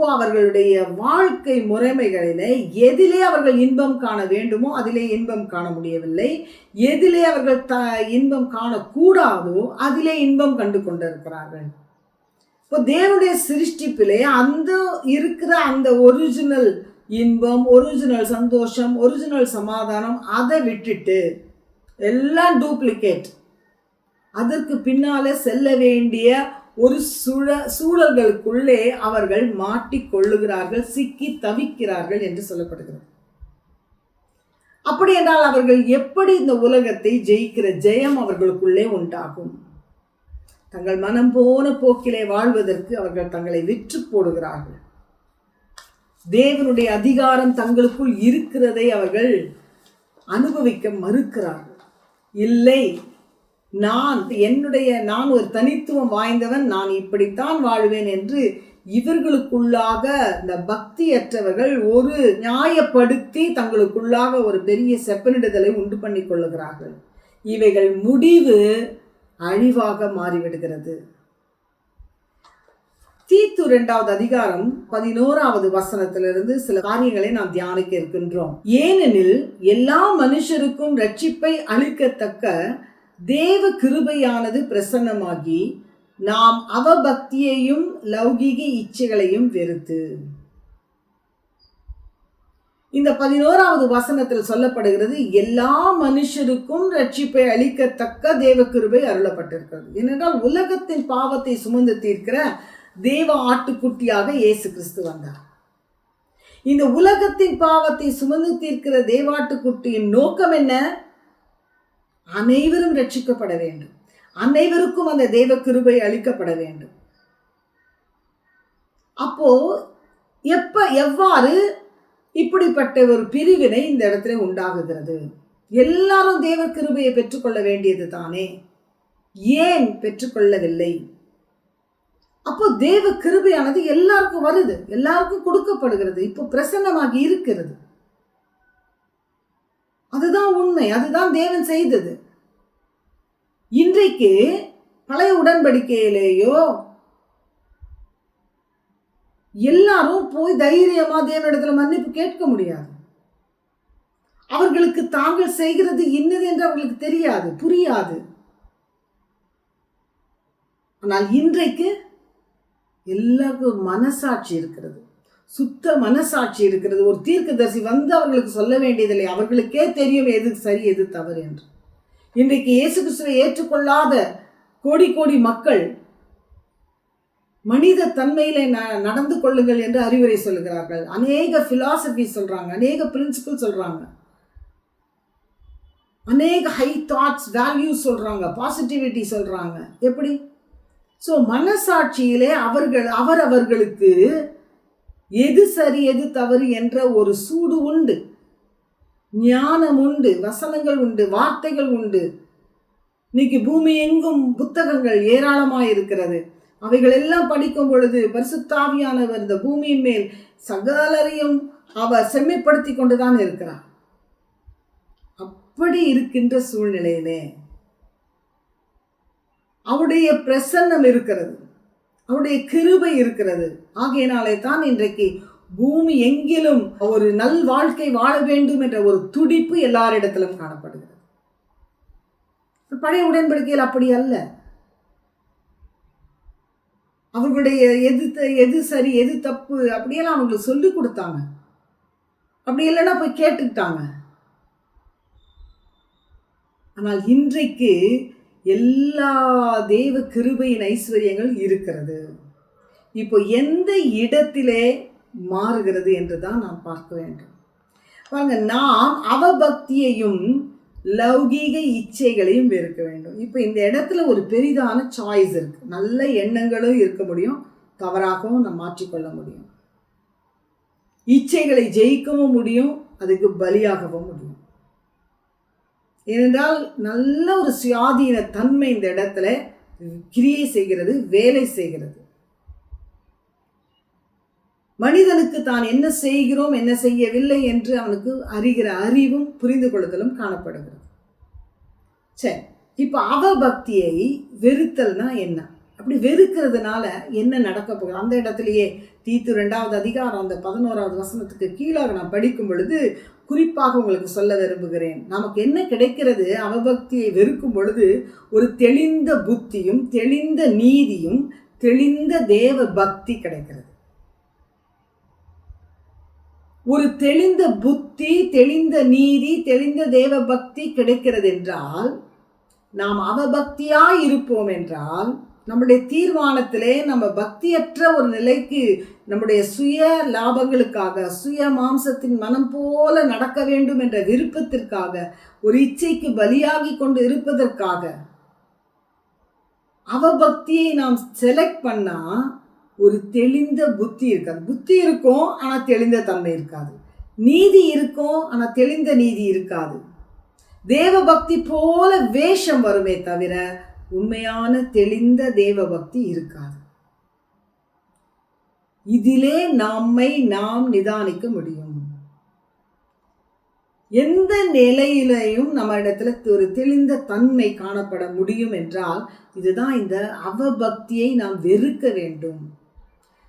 அப்போ அவர்களுடைய வாழ்க்கை முறைமைகளிலே எதிலே அவர்கள் இன்பம் காண வேண்டுமோ அதிலே இன்பம் காண முடியவில்லை. எதிலே அவர்கள் த இன்பம் காணக்கூடாதோ அதிலே இன்பம் கண்டு கொண்டிருக்கிறார்கள். இப்போ தேவனுடைய சிருஷ்டிப்பிலே அந்த இருக்கிற அந்த ஒரிஜினல் இன்பம் ஒரிஜினல் சந்தோஷம் ஒரிஜினல் சமாதானம் அதை விட்டுட்டு எல்லாம் டூப்ளிகேட் அதற்கு பின்னாலே செல்ல வேண்டிய ஒரு சுழ சூழல்களுக்குள்ளே அவர்கள் மாட்டிக்கொள்ளுகிறார்கள் சிக்கி தவிக்கிறார்கள் என்று சொல்லப்படுகிறது. அப்படி என்றால் அவர்கள் எப்படி இந்த உலகத்தை ஜெயிக்கிற ஜெயம் அவர்களுக்குள்ளே உண்டாகும்? தங்கள் மனம் போன போக்கிலே வாழ்வதற்கு அவர்கள் தங்களை விற்று போடுகிறார்கள். தேவனுடைய அதிகாரம் தங்களுக்குள் இருக்கிறதை அவர்கள் அனுபவிக்க மறுக்கிறார்கள். இல்லை நான் என்னுடைய நான் ஒரு தனித்துவம் வாய்ந்தவன் நான் இப்படித்தான் வாழ்வேன் என்று இவர்களுக்குள்ளாக இந்த பக்தியற்றவர்கள் ஒரு நியாயப்படுத்தி தங்களுக்குள்ளாக ஒரு பெரிய செப்பனிடுதலை உண்டு பண்ணி கொள்ளுகிறார்கள். இவைகள் முடிவு அழிவாக மாறிவிடுகிறது. தீத்து இரண்டாவது அதிகாரம் பதினோராவது வசனத்திலிருந்து சில காரியங்களை நாம் தியானிக்க இருக்கின்றோம். ஏனெனில் எல்லா மனுஷருக்கும் ரட்சிப்பை அளிக்கத்தக்க தேவ கிருபையானது பிரசன்னமாகி நாம் அவபக்தியையும் லௌகீக இச்சைகளையும் வெறுத்து. இந்த பதினோராவது வசனத்தில் சொல்லப்படுகிறது எல்லா மனுஷருக்கும் ரட்சிப்பை அளிக்கத்தக்க தேவ கிருபை அருளப்பட்டிருக்கிறது. ஏனென்றால் உலகத்தின் பாவத்தை சுமந்து தீர்க்கிற தேவ ஆட்டுக்குட்டியாக இயேசு கிறிஸ்து வந்தார். இந்த உலகத்தின் பாவத்தை சுமந்து தீர்க்கிற தேவாட்டுக்குட்டியின் நோக்கம் என்ன? அனைவரும் ரட்சிக்கப்பட வேண்டும். அனைவருக்கும் அந்த தெய்வ கிருபை அளிக்கப்பட வேண்டும். அப்போ எப்ப எவ்வாறு இப்படிப்பட்ட ஒரு பிரிவினை இந்த இடத்துல உண்டாகுகிறது? எல்லாரும் தேவ கிருபையை பெற்றுக்கொள்ள வேண்டியது தானே? ஏன் பெற்றுக்கொள்ளவில்லை? அப்போ தேவ கிருபையானது எல்லாருக்கும் வருது. எல்லாருக்கும் கொடுக்கப்படுகிறது. இப்போ பிரசன்னமாகி இருக்கிறது. அதுதான் உண்மை அதுதான் தேவன் செய்தது. இன்றைக்கு பழைய உடன்படிக்கையிலேயோ எல்லாரும் போய் தைரியமா தேவனிடத்துல மன்னிப்பு கேட்க முடியாது. அவர்களுக்கு தாங்கள் செய்கிறது இன்னது என்று அவர்களுக்கு தெரியாது புரியாது. ஆனால் இன்றைக்கு எல்லாருக்கும் மனசாட்சி இருக்கிறது. சுத்த மனசாட்சி இருக்கிறது. ஒரு தீர்க்கதரிசி வந்து அவர்களுக்கு சொல்ல வேண்டியதில்லை. அவர்களுக்கே தெரியும் எது சரி எது தவறு என்று. இன்றைக்கு இயேசு கிறிஸ்துவை ஏற்றுக்கொள்ளாத கோடி கோடி மக்கள் மனித தன்மையில ந நடந்து கொள்ளுங்கள் என்று அறிவுரை சொல்லுகிறார்கள். அநேக ஃபிலாசபி சொல்கிறாங்க அநேக பிரின்சிபல் சொல்கிறாங்க அநேக ஹை தாட்ஸ் வேல்யூஸ் சொல்கிறாங்க பாசிட்டிவிட்டி சொல்கிறாங்க எப்படி? ஸோ மனசாட்சியிலே அவர்கள் அவர் அவர்களுக்கு எது சரி எது தவறு என்ற ஒரு சூடு உண்டு. ஞானம் உண்டு வசனங்கள் உண்டு வார்த்தைகள் உண்டு. இன்னைக்கு பூமி எங்கும் புத்தகங்கள் ஏராளமாக இருக்கிறது. அவைகள் எல்லாம் படிக்கும் பொழுது பரிசுத்தாவியானவர் இந்த பூமியின் மேல் சகலரையும் அவர் செம்மைப்படுத்தி கொண்டுதான் இருக்கிறார். அப்படி இருக்கின்ற சூழ்நிலையிலே அவருடைய பிரசன்னம் இருக்கிறது. அவருடைய கிருபை இருக்கிறது. ஆகையினாலே தான் இன்றைக்கு பூமி எங்கிலும் ஒரு நல் வாழ்க்கை வாழ வேண்டும் என்ற ஒரு துடிப்பு எல்லாரிடத்திலும் காணப்படுகிறது. பழைய உடன்படிக்கையில் அப்படி அல்ல. அவர்களுடைய எது த- எது சரி எது தப்பு அப்படியெல்லாம் அவங்களுக்கு சொல்லி கொடுத்தாங்க. அப்படி இல்லைன்னா போய் கேட்டுக்கிட்டாங்க. ஆனால் இன்றைக்கு எல்லா தெய்வ கிருபையின் ஐஸ்வர்யங்கள் இருக்கிறது. இப்போ எந்த இடத்திலே மாறுகிறது என்று தான் நாம் பார்க்க வேண்டும். பாருங்க நாம் அவபக்தியையும் லௌகீக இச்சைகளையும் வெறுக்க வேண்டும். இப்போ இந்த இடத்துல ஒரு பெரிதான சாய்ஸ் இருக்கு. நல்ல எண்ணங்களும் இருக்க முடியும் தவறாகவும் நம்ம மாற்றிக்கொள்ள முடியும். இச்சைகளை ஜெயிக்கவும் முடியும் அதுக்கு பலியாகவும் முடியும். ஏனென்றால் நல்ல ஒரு சுயாதீன தன்மை இந்த இடத்துல கிரியை செய்கிறது வேலை செய்கிறது. மனிதனுக்கு தான் என்ன செய்கிறோம் என்ன செய்யவில்லை என்று அவனுக்கு அறிகிற அறிவும் புரிந்து கொள்ளுதலும் காணப்படுகிறது. சரி இப்போ அவபக்தியை வெறுத்தல்னா என்ன? அப்படி வெறுக்கிறதுனால என்ன நடக்க போகுது? அந்த இடத்துலையே தீத்து ரெண்டாவது அதிகாரம் அந்த பதினோராவது வசனத்துக்கு கீழாக நான் படிக்கும் பொழுது குறிப்பாக உங்களுக்கு சொல்ல விரும்புகிறேன். நமக்கு என்ன கிடைக்கிறது? அவபக்தியை வெறுக்கும் பொழுது ஒரு தெளிந்த புத்தியும் தெளிந்த நீதியும் தெளிந்த தேவ பக்தி கிடைக்கிறது. ஒரு தெளிந்த புத்தி தெளிந்த நீதி தெளிந்த தேவ பக்தி கிடைக்கிறது என்றால் நாம் அவபக்தியாய் இருப்போம் என்றால் நம்முடைய தீர்மானத்திலே நம்ம பக்தியற்ற ஒரு நிலைக்கு நம்முடைய சுய லாபங்களுக்காக சுய மாம்சத்தின் மனம் போல நடக்க வேண்டும் என்ற விருப்பத்திற்காக ஒரு இச்சைக்கு பலியாகி கொண்டு இருப்பதற்காக அவபக்தியை நாம் செலக்ட் பண்ணால் ஒரு தெளிந்த புத்தி இருக்காது. புத்தி இருக்கும் ஆனால் தெளிந்த தன்மை இருக்காது. நீதி இருக்கும் ஆனால் தெளிந்த நீதி இருக்காது. தேவபக்தி போல வேஷம் வருமே தவிர உண்மையான தெளிந்த தேவ பக்தி இருக்காது. இதிலே நம்மை நாம் நிதானிக்க முடியும். எந்த நிலையிலையும் நம்ம இடத்துல ஒரு தெளிந்த தன்மை காணப்பட முடியும் என்றால் இதுதான் இந்த அவபக்தியை நாம் வெறுக்க வேண்டும்.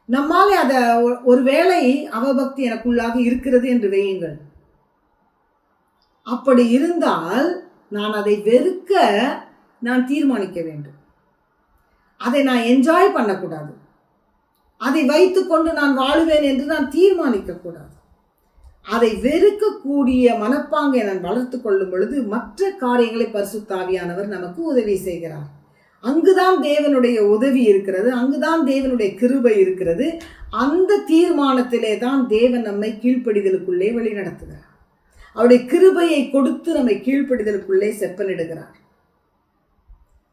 நம்மால் அதை ஒருவேளை அவபக்தி எனக்குள்ளாக இருக்கிறது என்று வையுங்கள். அப்படி இருந்தால் நான் அதை வெறுக்க நான் தீர்மானிக்க வேண்டும். அதை நான் என்ஜாய் பண்ணக்கூடாது. அதை வைத்துக்கொண்டு நான் வாழுவேன் என்று நான் தீர்மானிக்கக்கூடாது அதை வெறுக்கக்கூடிய மனப்பாங்கை நான் வளர்த்து கொள்ளும் பொழுது மற்ற காரியங்களை பரிசுத்தாவியானவர் நமக்கு உதவி செய்கிறார். அங்குதான் தேவனுடைய உதவி இருக்கிறது அங்குதான் தேவனுடைய கிருபை இருக்கிறது. அந்த தீர்மானத்திலே தான் தேவன் நம்மை கீழ்ப்படிதலுக்குள்ளே வழிநடத்துகிறார். அவருடைய கிருபையை கொடுத்து நம்மை கீழ்ப்படிதலுக்குள்ளே செப்பனிடுகிறார்.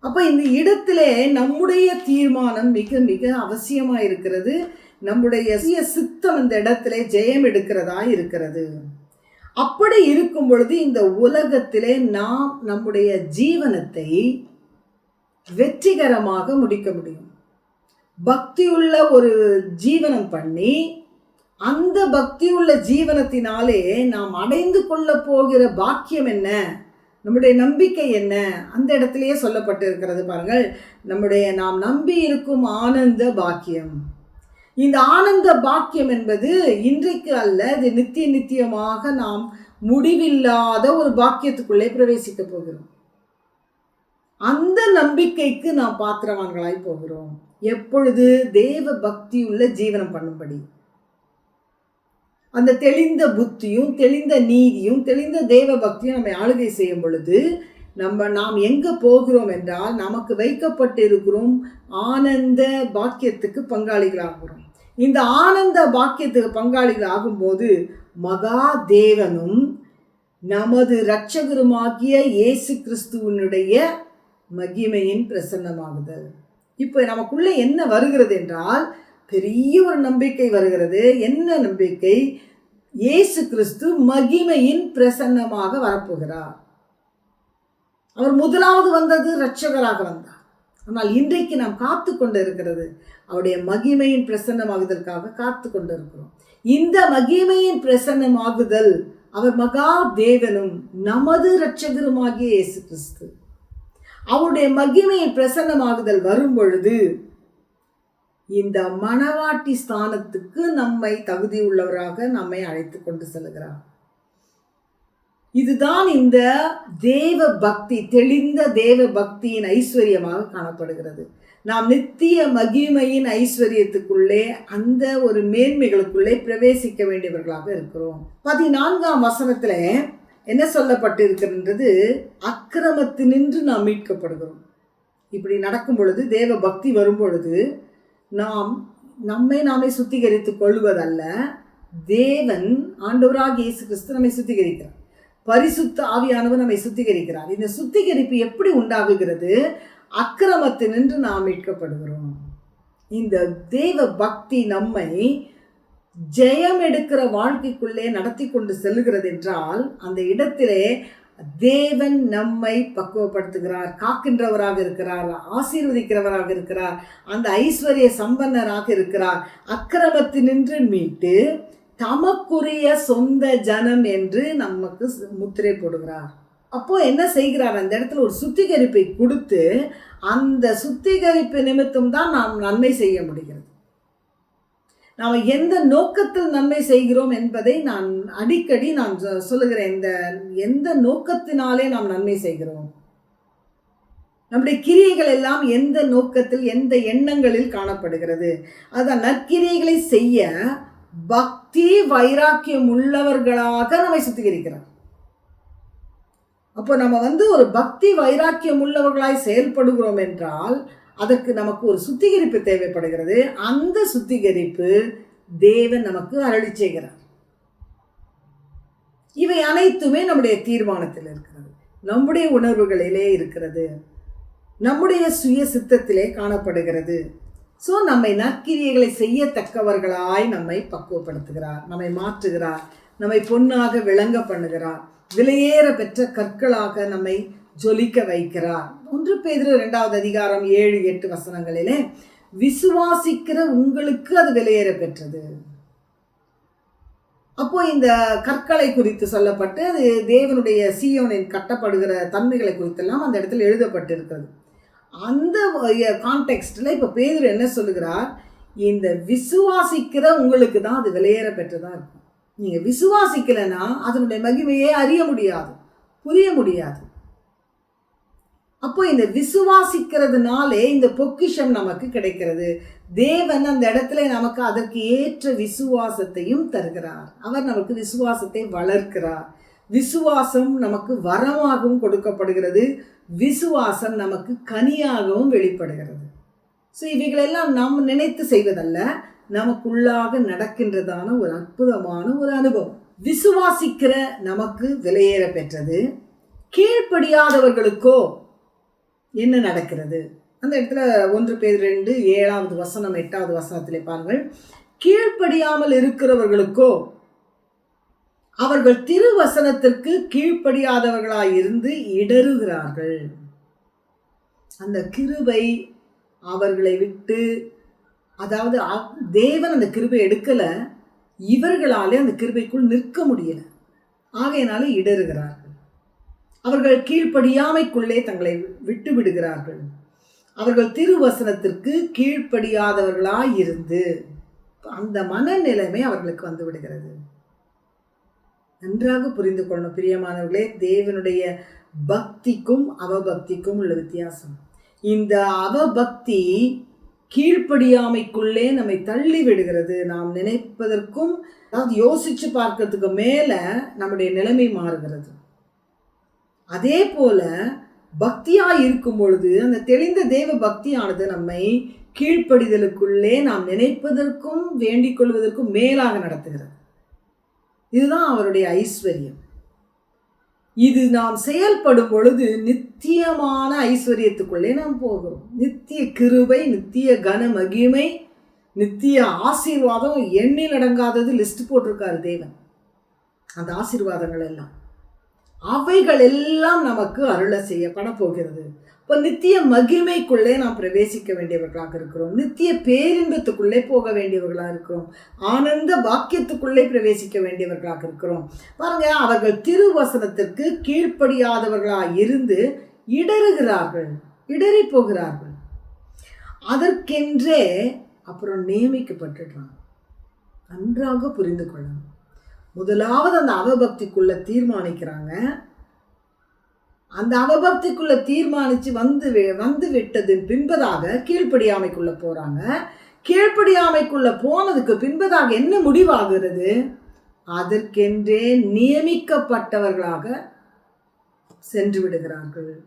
அப்போ இந்த இடத்திலே நம்முடைய தீர்மானம் மிக மிக அவசியமாக இருக்கிறது நம்முடைய சுய சித்தம் இந்த இடத்துல ஜெயம் எடுக்கிறதா இருக்கிறது. அப்படி இருக்கும் பொழுது இந்த உலகத்திலே நாம் நம்முடைய ஜீவனத்தை வெற்றிகரமாக முடிக்க முடியும். பக்தியுள்ள ஒரு ஜீவனம் பண்ணி அந்த பக்தியுள்ள ஜீவனத்தினாலே நாம் அடைந்து கொள்ள போகிற பாக்கியம் என்ன? நம்முடைய நம்பிக்கை என்ன? அந்த இடத்துலயே சொல்லப்பட்டு இருக்கிறது பாருங்கள். நம்முடைய நாம் நம்பி இருக்கும் ஆனந்த பாக்கியம். இந்த ஆனந்த பாக்கியம் என்பது இன்றைக்கு அல்ல இது நித்திய நித்தியமாக நாம் முடிவில்லாத ஒரு பாக்கியத்துக்குள்ளே பிரவேசிக்க போகிறோம். அந்த நம்பிக்கைக்கு நாம் பாத்திரவான்களாய் போகிறோம். எப்பொழுது தேவ பக்தி உள்ள ஜீவனம் பண்ணும்படி. அந்த தெளிந்த புத்தியும் தெளிந்த நீதியும் தெளிந்த தேவ பக்தியும் நம்மை ஆளுகை செய்யும் பொழுது நம்ம நாம் எங்கே போகிறோம் என்றால் நமக்கு வைக்கப்பட்டிருக்கிறோம் ஆனந்த பாக்கியத்துக்கு பங்காளிகளாகிறோம். இந்த ஆனந்த பாக்கியத்துக்கு பங்காளிகள் ஆகும்போது மகா தேவனும் நமது இரட்சகருமாகிய இயேசு கிறிஸ்துவனுடைய மகிமையின் பிரசன்னமாகுதல். இப்போ நமக்குள்ளே என்ன வருகிறது என்றால் பெரிய ஒரு நம்பிக்கை வருகிறது. என்ன நம்பிக்கை? இயேசு கிறிஸ்து மகிமையின் பிரசன்னமாக வரப்போகிறார். அவர் முதலாவது வந்தது இரட்சகராக வந்தார். ஆனால் இன்றைக்கு நாம் காத்து கொண்டு இருக்கிறது அவருடைய மகிமையின் பிரசன்னமாகுதலுக்காக காத்து கொண்டு இருக்கிறோம் இந்த மகிமையின் பிரசன்னமாகுதல் அவர் மகா தேவனும் நமது இரட்சகருமாகிய இயேசு கிறிஸ்து. அவருடைய மகிமையின் பிரசன்னமாகுதல் வரும் பொழுது இந்த மணவாட்டி ஸ்தானத்துக்கு நம்மை தகுதி உள்ளவராக நம்மை அழைத்து கொண்டு செல்கிறார். இதுதான் இந்த தேவ பக்தி தெளிந்த தேவ பக்தியின் ஐஸ்வர்யமாக காணப்படுகிறது. நாம் நித்திய மகிமையின் ஐஸ்வர்யத்துக்குள்ளே அந்த ஒரு மேன்மைகளுக்குள்ளே பிரவேசிக்க வேண்டியவர்களாக இருக்கிறோம். பதினான்காம் வசனத்துல என்ன சொல்லப்பட்டிருக்கின்றது? அக்கிரமத்தினின்று நாம் மீட்கப்படுகிறோம். இப்படி நடக்கும் பொழுது தேவ பக்தி வரும் பொழுது நாம் நம்மை நாமே சுத்திகரித்துக் கொள்வதல்ல. தேவன் ஆண்டவராக இயேசு கிறிஸ்து நம்மை சுத்திகரிக்கிறார். பரிசுத்த ஆவியானவர் நம்மை சுத்திகரிக்கிறார். இந்த சுத்திகரிப்பு எப்படி உண்டாகுகிறது? அக்கிரமத்தினின்று நாம் மீட்கப்படுகிறோம். இந்த தேவ பக்தி நம்மை ஜெயம் எடுக்கிற வாழ்க்கைக்குள்ளே நடத்தி கொண்டு செல்கிறது என்றால் அந்த இடத்திலே தேவன் நம்மை பக்குவப்படுத்துகிறார் காக்கின்றவராக இருக்கிறார் ஆசீர்வதிக்கிறவராக இருக்கிறார் அந்த ஐஸ்வர்ய சம்பன்னராக இருக்கிறார். அக்கிரமத்தினின்று மீட்டு தமக்குரிய சொந்த ஜனம் என்று நமக்கு முத்திரை போடுகிறார். அப்போ என்ன செய்கிறார்? அந்த இடத்துல ஒரு சுத்திகரிப்பை கொடுத்து அந்த சுத்திகரிப்பு நிமித்தம் தான் நாம் நன்மை செய்ய முடிகிறது. நாம் எந்த நோக்கத்தில் நன்மை செய்கிறோம் என்பதை நான் அடிக்கடி நான் சொ- சொல்லுகிறேன். இந்த எந்த நோக்கத்தினாலே நாம் நன்மை செய்கிறோம்? நம்முடைய கிரியைகள் எல்லாம் எந்த நோக்கத்தில் எந்த எண்ணங்களில் காணப்படுகிறது? அதான் நற்கிரியைகளை செய்ய பக்தி வைராக்கியம் உள்ளவர்களாக நம்மை சுத்திகரிக்கிறார். அப்போ நம்ம வந்து ஒரு பக்தி வைராக்கியம் உள்ளவர்களாய் செயல்படுகிறோம் என்றால் அதற்கு நமக்கு ஒரு சுத்திகரிப்பு தேவைப்படுகிறது. அந்த சுத்திகரிப்பு தேவன் நமக்கு அருளி செய்கிறார். இவை அனைத்துமே நம்முடைய தீர்மானத்தில் இருக்கிறது. நம்முடைய உணர்வுகளிலே இருக்கிறது. நம்முடைய சுய சித்தத்திலே காணப்படுகிறது. ஸோ நம்மை நற்கிரியைகளை செய்யத்தக்கவர்களாய் நம்மை பக்குவப்படுத்துகிறார். நம்மை மாற்றுகிறார். நம்மை பொன்னாக விளங்க பண்ணுகிறார். விலையேற பெற்ற கற்களாக நம்மை ஜொலிக்க வைக்கிறார். ஒன்று பேதிரு இரண்டாவது அதிகாரம் ஏழு எட்டு வசனங்களிலே விசுவாசிக்கிற உங்களுக்கு அது விலையேற பெற்றது. அப்போ இந்த கற்களை குறித்து சொல்லப்பட்டு அது தேவனுடைய சீயோனின் கட்டப்படுகிற தன்மைகளை குறித்தெல்லாம் அந்த இடத்துல எழுதப்பட்டிருக்கிறது. அந்த கான்டெக்ஸ்டில் இப்போ பேதர் என்ன சொல்லுகிறார்? இந்த விசுவாசிக்கிற உங்களுக்கு தான் அது விலையேற பெற்றதாக இருக்கும். நீங்கள் விசுவாசிக்கலைன்னா அதனுடைய மகிமையை அறிய முடியாது புரிய முடியாது. அப்போ இந்த விசுவாசிக்கிறதுனாலே இந்த பொக்கிஷம் நமக்கு கிடைக்கிறது. தேவன் அந்த இடத்துல நமக்கு அதற்கு ஏற்ற விசுவாசத்தையும் தருகிறார். அவர் நமக்கு விசுவாசத்தை வளர்க்கிறார். விசுவாசம் நமக்கு வரமாகவும் கொடுக்கப்படுகிறது. விசுவாசம் நமக்கு கனியாகவும் வெளிப்படுகிறது. ஸோ இவைகளெல்லாம் நாம் நினைத்து செய்வதல்ல. நமக்குள்ளாக நடக்கின்றதான ஒரு அற்புதமான ஒரு அனுபவம். விசுவாசிக்கிற நமக்கு விலையேற பெற்றது. கீழ்ப்படியாதவர்களுக்கோ என்ன நடக்கிறது? அந்த இடத்துல ஒன்று பேர் ரெண்டு ஏழாவது வசனம் எட்டாவது வசனத்திலே பாருங்கள். கீழ்ப்படியாமல் இருக்கிறவர்களுக்கோ அவர்கள் திருவசனத்திற்கு கீழ்ப்படியாதவர்களாய் இருந்து இடறுகிறார்கள். அந்த கிருபை அவர்களை விட்டு அதாவது தேவன் அந்த கிருபை எடுக்கலை இவர்களாலே அந்த கிருபைக்குள் நிற்க முடியல. ஆகையினால இடறுகிறார். அவர்கள் கீழ்ப்படியாமைக்குள்ளே தங்களை விட்டு விடுகிறார்கள் அவர்கள் திருவசனத்திற்கு கீழ்ப்படியாதவர்களாய் இருந்து அந்த மனநிலைமை அவர்களுக்கு வந்து விடுகிறது நன்றாக புரிந்து கொள்ளணும் பிரியமானவர்களே தேவனுடைய பக்திக்கும் அவபக்திக்கும் உள்ள வித்தியாசம். இந்த அவபக்தி கீழ்ப்படியாமைக்குள்ளே நம்மை தள்ளி விடுகிறது நாம் நினைப்பதற்கும் அதாவது யோசிச்சு பார்க்கறதுக்கு மேலே நம்முடைய நிலைமை மாறுகிறது. அதே போல பக்தியாக இருக்கும் பொழுது அந்த தெளிந்த தேவ பக்தியானது நம்மை கீழ்ப்படிதலுக்குள்ளே நாம் நினைப்பதற்கும் வேண்டிக் கொள்வதற்கும் மேலாக நடத்துகிறது. இதுதான் அவருடைய ஐஸ்வர்யம். இது நாம் செயல்படும் பொழுது நித்தியமான ஐஸ்வர்யத்துக்குள்ளே நாம் போகிறோம். நித்திய கிருபை நித்திய கன மகிமை நித்திய ஆசீர்வாதம் எண்ணில் அடங்காதது லிஸ்ட் போட்டிருக்காரு தேவன். அந்த ஆசீர்வாதங்கள் எல்லாம். அவைகள் எல்லாம் நமக்கு அருள செய்யப்பட போகிறது. இப்போ நித்திய மகிமைக்குள்ளே நாம் பிரவேசிக்க வேண்டியவர்களாக இருக்கிறோம். நித்திய பேரின்பத்துக்குள்ளே போக வேண்டியவர்களாக இருக்கிறோம். ஆனந்த பாக்கியத்துக்குள்ளே பிரவேசிக்க வேண்டியவர்களாக இருக்கிறோம். பாருங்க அவர்கள் திருவசனத்திற்கு கீழ்ப்படியாதவர்களாக இருந்து இடறுகிறார்கள் இடறி போகிறார்கள். அதற்கென்றே அப்புறம் நியமிக்கப்பட்டுடுறாங்க நன்றாக புரிந்து கொள்ளணும். முதலாவது அந்த அவபக்திக்குள்ளே தீர்மானிக்கிறாங்க. அந்த அவபக்திக்குள்ளே தீர்மானித்து வந்து வி- வந்து விட்டதின் பின்பதாக கீழ்ப்படியாமைக்குள்ளே போகிறாங்க கீழ்ப்படியாமைக்குள்ளே போனதுக்கு பின்பதாக என்ன முடிவாகிறது? அதற்கென்றே நியமிக்கப்பட்டவர்களாக சென்று விடுகிறார்கள்.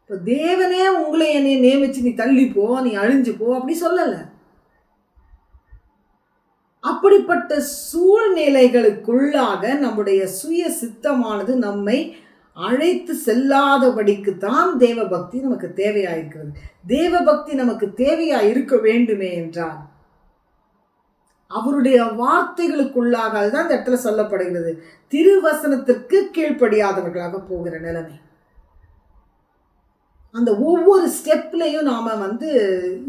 இப்போ தேவனே உங்களை என்னை நியமித்து நீ தள்ளி போ நீ அழிஞ்சு போ அப்படி சொல்லலை. அப்படிப்பட்ட சூழ்நிலைகளுக்குள்ளாக நம்முடைய சுய சித்தமானது நம்மை அழைத்து செல்லாதபடிக்கு தான் தேவபக்தி நமக்கு தேவையாயிருக்கிறது. தேவபக்தி நமக்கு தேவையாக இருக்க வேண்டுமே என்றால் அவருடைய வார்த்தைகளுக்குள்ளாக அதுதான் இந்த இடத்துல சொல்லப்படுகிறது. திருவசனத்திற்கு கீழ்ப்படியாதவர்களாக போகிற நிலைமை. அந்த ஒவ்வொரு ஸ்டெப்லையும் நாம் வந்து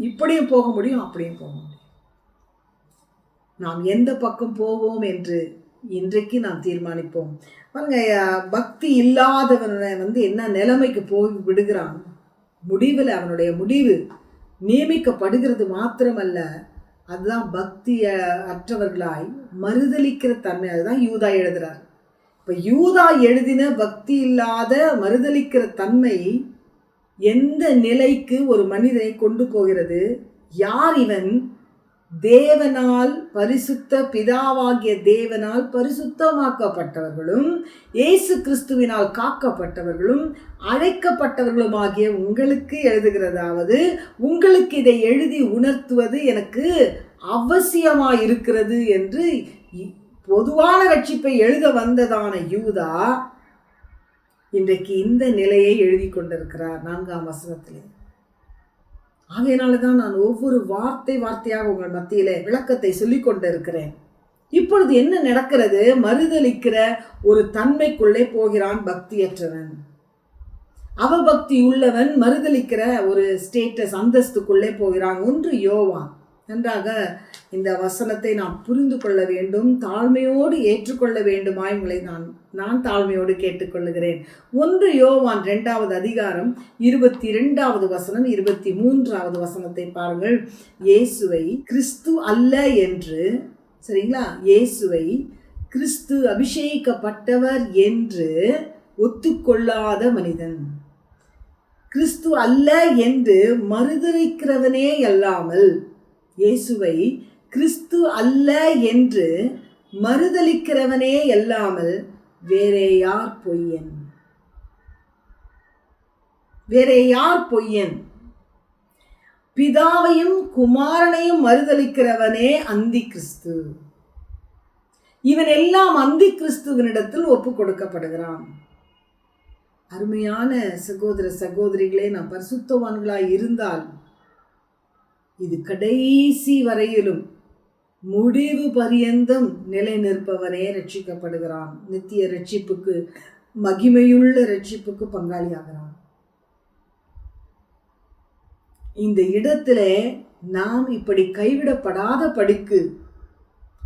இப்படியும் போக முடியும் அப்படியும் போக முடியும். நாம் எந்த பக்கம் போவோம் என்று இன்றைக்கு நாம் தீர்மானிப்போம். பாருங்க பக்தி இல்லாதவனை வந்து என்ன நிலைமைக்கு போய் விடுகிறான்? முடிவில் அவனுடைய முடிவு நியமிக்கப்படுகிறது மாத்திரமல்ல அதுதான் பக்தி அற்றவர்களாய் மறுதளிக்கிற தன்மை. அதுதான் யூதா எழுதுகிறார் இப்போ யூதா எழுதின பக்தி இல்லாத மறுதளிக்கிற தன்மை எந்த நிலைக்கு ஒரு மனிதனை கொண்டு போகிறது? யார் இவன்? தேவனால் பரிசுத்த பிதாவாகிய தேவனால் பரிசுத்தமாக்கப்பட்டவர்களும் இயேசு கிறிஸ்துவினால் காக்கப்பட்டவர்களும் அழைக்கப்பட்டவர்களுமாகிய உங்களுக்கு எழுதுகிறதாவது உங்களுக்கு இதை எழுதி உணர்த்துவது எனக்கு அவசியமாக இருக்கிறது என்று பொதுவான ரட்சிப்பை எழுத வந்ததான யூதா இன்றைக்கு இந்த நிலையை எழுதி கொண்டிருக்கிறார் நான்காம் வசனத்திலே. ஆகையினால தான் நான் ஒவ்வொரு வார்த்தை வார்த்தையாக உங்கள் மத்தியிலே விளக்கத்தை சொல்லிக் கொண்டிருக்கிறேன். இப்பொழுது என்ன நடக்கிறது? மறுதளிக்கிற ஒரு தன்மைக்குள்ளே போகிறான் பக்தியற்றவன். அவபக்தி உள்ளவன் மறுதளிக்கிற ஒரு ஸ்டேட்டஸ் அந்தஸ்துக்குள்ளே போகிறான். ஒன்று யோவான். நன்றாக இந்த வசனத்தை நாம் புரிந்து கொள்ள வேண்டும் தாழ்மையோடு ஏற்றுக்கொள்ள வேண்டுமாய் உங்களை நான் நான் தாழ்மையோடு கேட்டுக்கொள்ளுகிறேன். ஒன்று யோவான் ரெண்டாவது அதிகாரம் இருபத்தி ரெண்டாவது வசனம் இருபத்தி மூன்றாவது வசனத்தை பாருங்கள். இயேசுவை கிறிஸ்து அல்ல என்று சரிங்களா? இயேசுவை கிறிஸ்து அபிஷேகிக்கப்பட்டவர் என்று ஒத்துக்கொள்ளாத மனிதன். கிறிஸ்து அல்ல என்று மறுதரிக்கிறவனே அல்லாமல் இயேசுவை கிறிஸ்து அல்ல என்று மறுதளிக்கிறவனே அல்லாமல் வேறே யார் பொய்யன்? வேறே யார் பொய்யன்? பிதாவையும் குமாரனையும் மறுதலிக்கிறவனே அந்தி கிறிஸ்து. இவன் எல்லாம் அந்தி கிறிஸ்துவனிடத்தில் ஒப்பு கொடுக்கப்படுகிறான். அருமையான சகோதர சகோதரிகளே நாம் பரிசுத்தவான்களாய் இருந்தால் இது கடைசி வரையிலும் முடிவு பரியந்தம் நிலை நிற்பவனே ரட்சிக்கப்படுகிறான். நித்திய ரட்சிப்புக்கு மகிமையுள்ள ரட்சிப்புக்கு பங்காளியாகிறான். இந்த இடத்துல நாம் இப்படி கைவிடப்படாத படிக்கு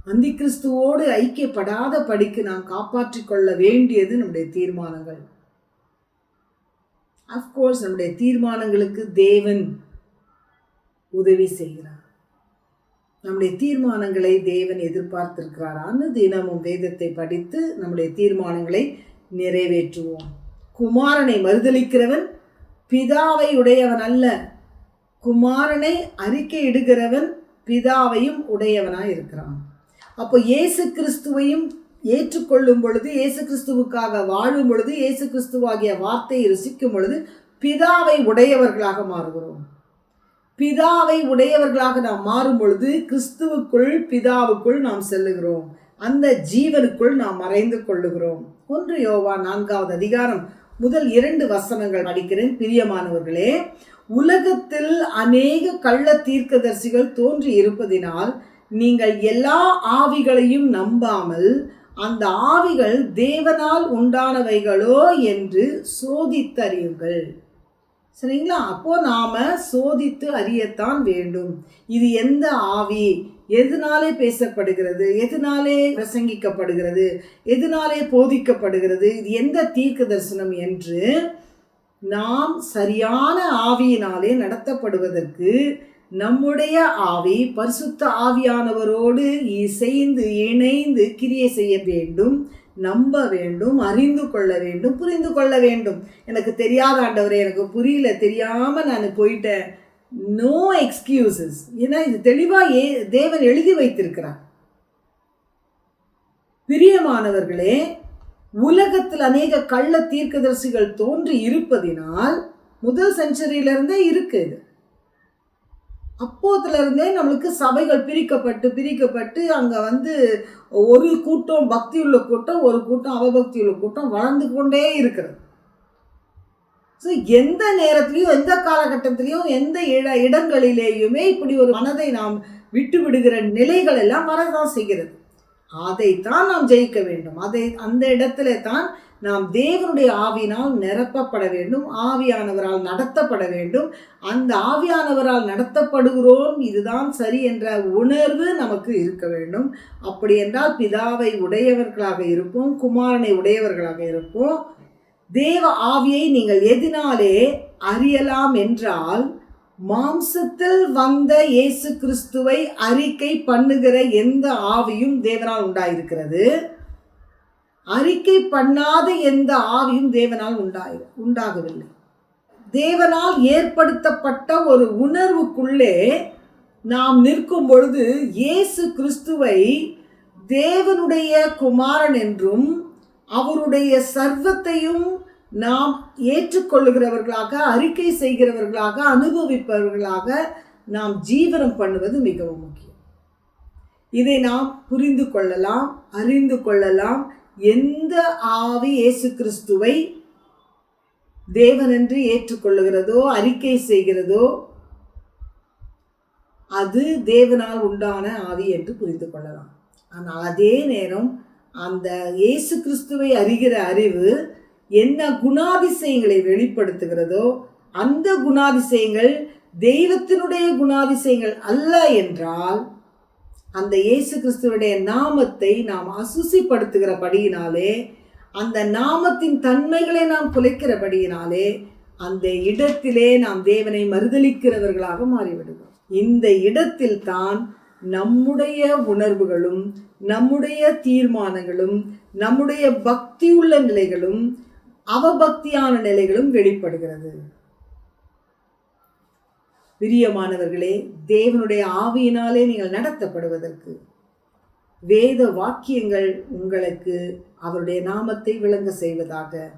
அந்தி கிறிஸ்துவோடு ஐக்கியப்படாத படிக்கு நாம் காப்பாற்றிக் கொள்ள வேண்டியது நம்முடைய தீர்மானங்கள். அஃப்கோர்ஸ் நம்முடைய தீர்மானங்களுக்கு தேவன் உதவி செய்கிறார். நம்முடைய தீர்மானங்களை தேவன் எதிர்பார்த்திருக்கிறார். தினமும் வேதத்தை படித்து நம்முடைய தீர்மானங்களை நிறைவேற்றுவோம். குமாரனை மறுதலிக்கிறவன் பிதாவை உடையவன் அல்ல. குமாரனை அறிக்கை இடுகிறவன் பிதாவையும் உடையவனாக இருக்கிறான். அப்போ இயேசு கிறிஸ்துவையும் ஏற்றுக்கொள்ளும் பொழுது இயேசு கிறிஸ்துவுக்காக வாழும் பொழுது இயேசு கிறிஸ்துவாகிய வார்த்தையை ருசிக்கும் பொழுது பிதாவை உடையவர்களாக மாறுகிறோம். பிதாவை உடையவர்களாக நாம் மாறும் பொழுது கிறிஸ்துவுக்குள் பிதாவுக்குள் நாம் செல்லுகிறோம். அந்த ஜீவனுக்குள் நாம் மறைந்து கொள்ளுகிறோம். ஒன்று யோவா நான்காவது அதிகாரம் முதல் இரண்டு வசனங்கள் படிக்கிறேன். பிரியமானவர்களே உலகத்தில் அநேக கள்ள தீர்க்கதரிசிகள் தோன்றி இருப்பதினால் நீங்கள் எல்லா ஆவிகளையும் நம்பாமல் அந்த ஆவிகள் தேவனால் உண்டானவைகளோ என்று சோதித்தறியுங்கள். சரிங்களா? அப்போ நாம சோதித்து அறியத்தான் வேண்டும். இது எந்த ஆவி? எதனாலே பேசப்படுகிறது? எதனாலே பிரசங்கிக்கப்படுகிறது? எதனாலே போதிக்கப்படுகிறது? இது எந்த தீர்க்க தரிசனம் என்று நாம் சரியான ஆவியினாலே நடத்தப்படுவதற்கு நம்முடைய ஆவி பரிசுத்த ஆவியானவரோடு இசைந்து இணைந்து கிரியை செய்ய வேண்டும் நம்ப வேண்டும் அறிந்து கொள்ள வேண்டும் புரிந்து கொள்ள வேண்டும். எனக்கு தெரியாத ஆண்டவரே எனக்கு புரியல தெரியாம நான் போயிட்டேன். நோ எக்ஸ்கியூசஸ் ஏன்னா இது தெளிவா ஏ தேவன் எழுதி வைத்திருக்கிறார். பிரியமானவர்களே உலகத்தில் அநேக கள்ள தீர்க்கதரிசிகள் தோன்றி இருப்பதினால் முதல் செஞ்சுரியிலிருந்தே இருக்குது அப்போதுலேருந்தே இருந்தே நம்மளுக்கு சபைகள் பிரிக்கப்பட்டு பிரிக்கப்பட்டு அங்கே வந்து ஒரு கூட்டம் பக்தி உள்ள கூட்டம் ஒரு கூட்டம் அவபக்தி உள்ள கூட்டம் வளர்ந்து கொண்டே இருக்கிறது. ஸோ எந்த நேரத்திலையும் எந்த காலகட்டத்திலையும் எந்த இட இடங்களிலேயுமே இப்படி ஒரு மனதை நாம் விட்டு விடுகிற நிலைகள் எல்லாம் வரதான் செய்கிறது. அதைத்தான் நாம் ஜெயிக்க வேண்டும். அதை அந்த இடத்துல தான் நாம் தேவனுடைய ஆவியினால் நிரப்பப்பட வேண்டும் ஆவியானவரால் நடத்தப்பட வேண்டும். அந்த ஆவியானவரால் நடத்தப்படுகிறோம் இதுதான் சரி என்ற உணர்வு நமக்கு இருக்க வேண்டும். அப்படி என்றால் பிதாவை உடையவர்களாக இருப்போம் குமாரனை உடையவர்களாக இருப்போம். தேவ ஆவியை நீங்கள் எதினாலே அறியலாம் என்றால் மாம்சத்தில் வந்த இயேசு கிறிஸ்துவை அறிக்கை பண்ணுகிற எந்த ஆவியும் தேவனால் உண்டாயிருக்கிறது. அறிக்கை பண்ணாத எந்த ஆவியும் தேவனால் உண்டாய் உண்டாகவில்லை. தேவனால் ஏற்படுத்தப்பட்ட ஒரு உணர்வுக்குள்ளே நாம் நிற்கும் பொழுது இயேசு கிறிஸ்துவை தேவனுடைய குமாரன் என்றும் அவருடைய சர்வத்தையும் நாம் ஏற்றுக்கொள்ளுகிறவர்களாக அறிக்கை செய்கிறவர்களாக அனுபவிப்பவர்களாக நாம் ஜீவனம் பண்ணுவது மிகவும் முக்கியம். இதை நாம் புரிந்து கொள்ளலாம் அறிந்து கொள்ளலாம் எந்த ஆவி இயேசு கிறிஸ்துவை தேவனென்று ஏற்றுக்கொள்ளுகிறதோ அறிக்கை செய்கிறதோ அது தேவனால் உண்டான ஆவி என்று புரிந்து கொள்ளலாம். ஆனால் அதே நேரம் அந்த இயேசு கிறிஸ்துவை அறிகிற அறிவு என்ன குணாதிசயங்களை வெளிப்படுத்துகிறதோ அந்த குணாதிசயங்கள் தெய்வத்தினுடைய குணாதிசயங்கள் அல்ல என்றால் அந்த இயேசு கிறிஸ்துவனுடைய நாமத்தை நாம் அசுசிப்படுத்துகிறபடியினாலே அந்த நாமத்தின் தன்மைகளை நாம் குலைக்கிறபடியினாலே அந்த இடத்திலே நாம் தேவனை மறுதளிக்கிறவர்களாக மாறிவிடுகிறோம். இந்த இடத்தில் தான் நம்முடைய உணர்வுகளும் நம்முடைய தீர்மானங்களும் நம்முடைய பக்தியுள்ள நிலைகளும் அவபக்தியான நிலைகளும் வெளிப்படுகிறது. பிரியமானவர்களே தேவனுடைய ஆவியினாலே நீங்கள் நடத்தப்படுவதற்கு வேத வாக்கியங்கள் உங்களுக்கு அவருடைய நாமத்தை விளங்க செய்வதாக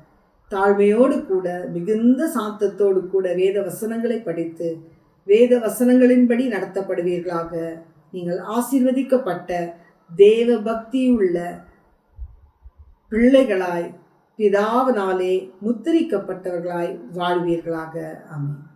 தாழ்மையோடு கூட மிகுந்த சாந்தத்தோடு கூட வேத வசனங்களை படித்து வேத வசனங்களின்படி நடத்தப்படுவீர்களாக. நீங்கள் ஆசீர்வதிக்கப்பட்ட தேவ பக்தியுள்ள பிள்ளைகளாய் பிதாவினாலே முத்திரிக்கப்பட்டவர்களாய் வாழ்வீர்களாக. ஆமென்.